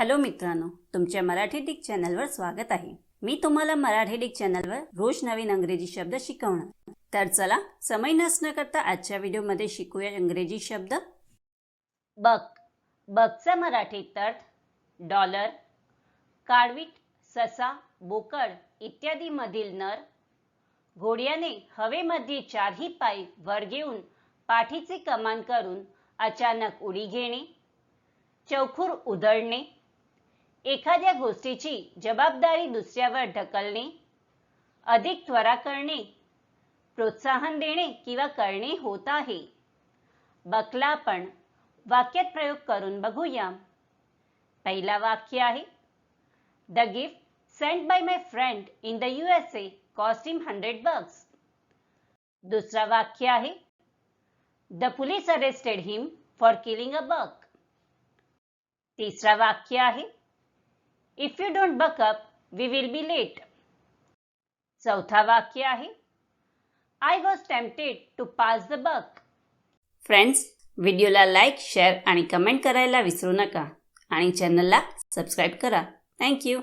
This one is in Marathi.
हॅलो मित्रांनो तुमच्या मराठी डिक चॅनलवर स्वागत आहे. मी तुम्हाला मराठी डिक चॅनलवर रोज नवीन अंग्रेजी शब्द शिकवणार. तर चला समय नसणं करता आजच्या व्हिडिओमध्ये शिकूया इंग्रजी शब्द. बक. बकचा मराठीत अर्थ डॉलर काळवीट ससा बोकड इत्यादी मधील नर घोड्याने हवेमध्ये चारही पाय वर घेऊन पाठीचे कमान करून अचानक उडी घेणे चौखूर उधळणे एखाद्या गोष्टीची जबाबदारी दुसऱ्यावर ढकलणे अधिक त्वरा करणे प्रोत्साहन देणे किंवा करणे होत आहे. बकला आपण वाक्यात प्रयोग करून बघूया. पहिला वाक्य आहे the gift sent by my friend in the U S A cost him hundred bucks. दुसरा वाक्य आहे the police arrested him for killing a buck. तिसरा वाक्य आहे if you don't buck up we will be late चौथा वाक्य आहे. I was tempted to pass the buck friends व्हिडिओला लाईक शेअर आणि कमेंट करायला विसरू नका. आणि चॅनलला सबस्क्राईब करा. थँक्यू